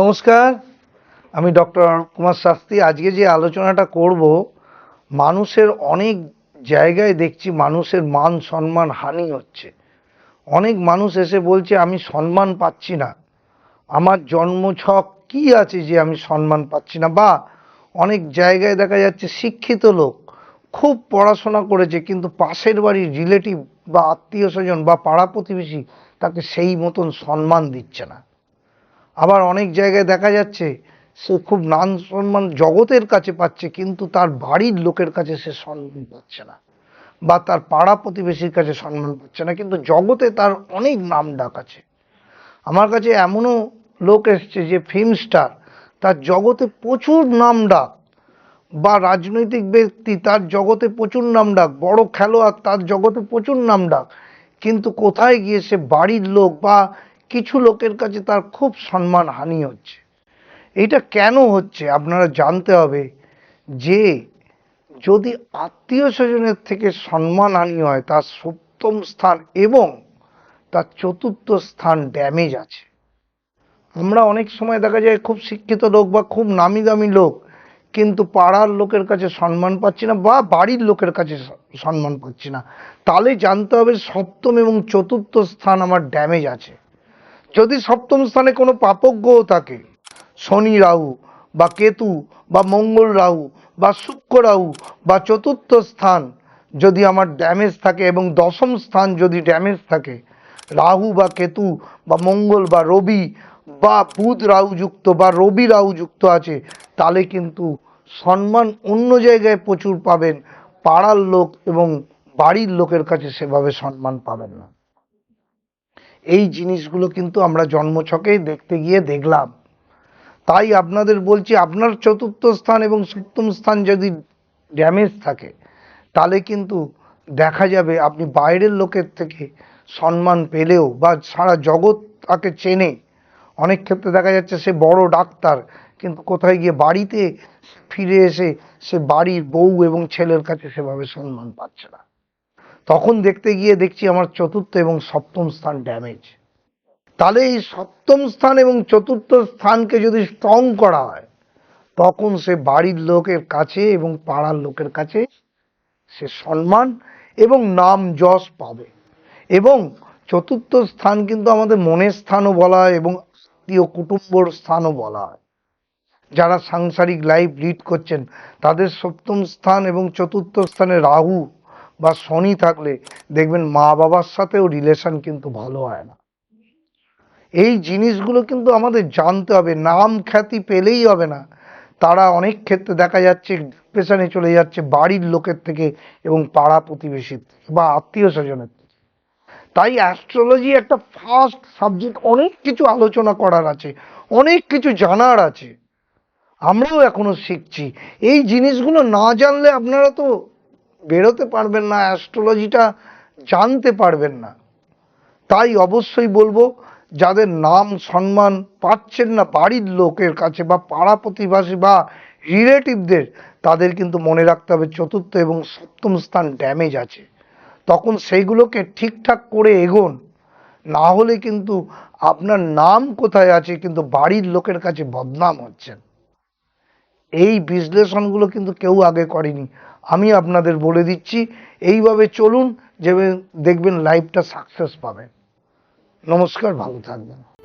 নমস্কার, আমি ডক্টর কুমার শাস্ত্রী। আজকে যে আলোচনাটা করব, মানুষের অনেক জায়গায় দেখছি মানুষের মান, সম্মান হানি হচ্ছে। অনেক মানুষ এসে বলছে, আমি সম্মান পাচ্ছি না। আমার জন্মছক কি আছে যে আমি সম্মান পাচ্ছি না? বা অনেক জায়গায় দেখা যাচ্ছে শিক্ষিত লোক খুব পড়াশোনা করেছে, কিন্তু পাশের বাড়ির রিলেটিভ বা আত্মীয় স্বজন বা পাড়া প্রতিবেশী তাকে সেই মতন সম্মান দিচ্ছে না। আবার অনেক জায়গায় দেখা যাচ্ছে সে খুব নাম সম্মান জগতের কাছে পাচ্ছে, কিন্তু তার বাড়ির লোকের কাছে সে সম্মান পাচ্ছে না বা তার পাড়া প্রতিবেশীর কাছে সম্মান পাচ্ছে না। কিন্তু জগতে তার অনেক নাম ডাক আছে। আমার কাছে এমনও লোক এসছে যে ফিল্ম স্টার তার জগতে প্রচুর নাম ডাক বা রাজনৈতিক ব্যক্তি তার জগতে প্রচুর নাম ডাক, বড় খেলোয়াড় তার জগতে প্রচুর নাম ডাক, কিন্তু কোথায় গিয়ে সে বাড়ির লোক বা কিছু লোকের কাছে তার খুব সম্মান হানি হচ্ছে। এটা কেন হচ্ছে? আপনারা জানতে হবে যে, যদি আত্মীয় স্বজনের থেকে সম্মান হানি হয়, তার সপ্তম স্থান এবং তার চতুর্থ স্থান ড্যামেজ আছে। আমরা অনেক সময় দেখা যায় খুব শিক্ষিত লোক বা খুব নামি দামি লোক, কিন্তু পাড়ার লোকের কাছে সম্মান পাচ্ছি না বা বাড়ির লোকের কাছে সম্মান পাচ্ছি না। তাহলে জানতে হবে সপ্তম এবং চতুর্থ স্থান আমার ড্যামেজ আছে। যদি সপ্তম স্থানে কোনো পাপক থাকে, শনি রাহু বা কেতু বা মঙ্গল রাহু বা শুক্র রাহু বা চতুর্থ স্থান যদি আমার ড্যামেজ থাকে এবং দশম স্থান যদি ড্যামেজ থাকে, রাহু বা কেতু বা মঙ্গল বা রবি বা বুধ রাহু যুক্ত বা রবি রাহু যুক্ত আছে, তাহলে কিন্তু সম্মান অন্য জায়গায় প্রচুর পাবেন, পাড়ার লোক এবং বাড়ির লোকের কাছে সেভাবে সম্মান পাবেন না। এই জিনিসগুলো কিন্তু আমরা জন্মছকেই দেখতে গিয়ে দেখলাম। তাই আপনাদের বলছি, আপনার চতুর্থ স্থান এবং সপ্তম স্থান যদি ড্যামেজ থাকে, তাহলে কিন্তু দেখা যাবে আপনি বাইরের লোকের থেকে সম্মান পেলেও বা সারা জগৎ তাকে চেনে। অনেক ক্ষেত্রে দেখা যাচ্ছে সে বড় ডাক্তার, কিন্তু কোথায় গিয়ে বাড়িতে ফিরে এসে সে বাড়ির বউ এবং ছেলের কাছে সেভাবে সম্মান পাচ্ছে না। তখন দেখতে গিয়ে দেখছি আমার চতুর্থ এবং সপ্তম স্থান ড্যামেজ তাহলে এই সপ্তম স্থান এবং চতুর্থ স্থানকে যদি স্ট্রং করা হয়, তখন সে বাড়ির লোকের কাছে এবং পাড়ার লোকের কাছে সে সম্মান এবং নাম যশ পাবে। এবং চতুর্থ স্থান কিন্তু আমাদের মনের স্থানও বলা হয় এবং আত্মীয় কুটুম্বর স্থানও বলা হয়। যারা সাংসারিক লাইফ লিড করছেন, তাদের সপ্তম স্থান এবং চতুর্থ স্থানে রাহু বা শনি থাকলে দেখবেন মা বাবার সাথেও রিলেশন কিন্তু ভালো হয় না। এই জিনিসগুলো কিন্তু আমাদের জানতে হবে, নাম খ্যাতি পেলেই হবে না। তারা অনেক ক্ষেত্রে দেখা যাচ্ছে ডিপ্রেশনে চলে যাচ্ছে বাড়ির লোকের থেকে এবং পাড়া প্রতিবেশীর বা আত্মীয় স্বজনের থেকে। তাই অ্যাস্ট্রোলজি একটা ফার্স্ট সাবজেক্ট অনেক কিছু আলোচনা করার আছে, অনেক কিছু জানার আছে। আমরাও এখনও শিখছি। এই জিনিসগুলো না জানলে আপনারা তো বেরোতে পারবেন না অ্যাস্ট্রোলজিটা জানতে পারবেন না। তাই অবশ্যই বলব, যাদের নাম সম্মান পাচ্ছেন না বাড়ির লোকের কাছে বা পাড়া প্রতিবেশী বা রিলেটিভদের, তাদের কিন্তু মনে রাখতে হবে চতুর্থ এবং সপ্তম স্থান ড্যামেজ আছে। তখন সেইগুলোকে ঠিকঠাক করে এগোন। না হলে কিন্তু আপনার নাম কোথায় আছে কিন্তু বাড়ির লোকের কাছে বদনাম হচ্ছেন। এই বিশ্লেষণগুলো কিন্তু কেউ আগে করেনি। আমি আপনাদের বলে দিচ্ছি এইভাবে চলুন যে দেখবেন লাইফটা সাকসেস পাবেন। নমস্কার ভালো থাকবেন।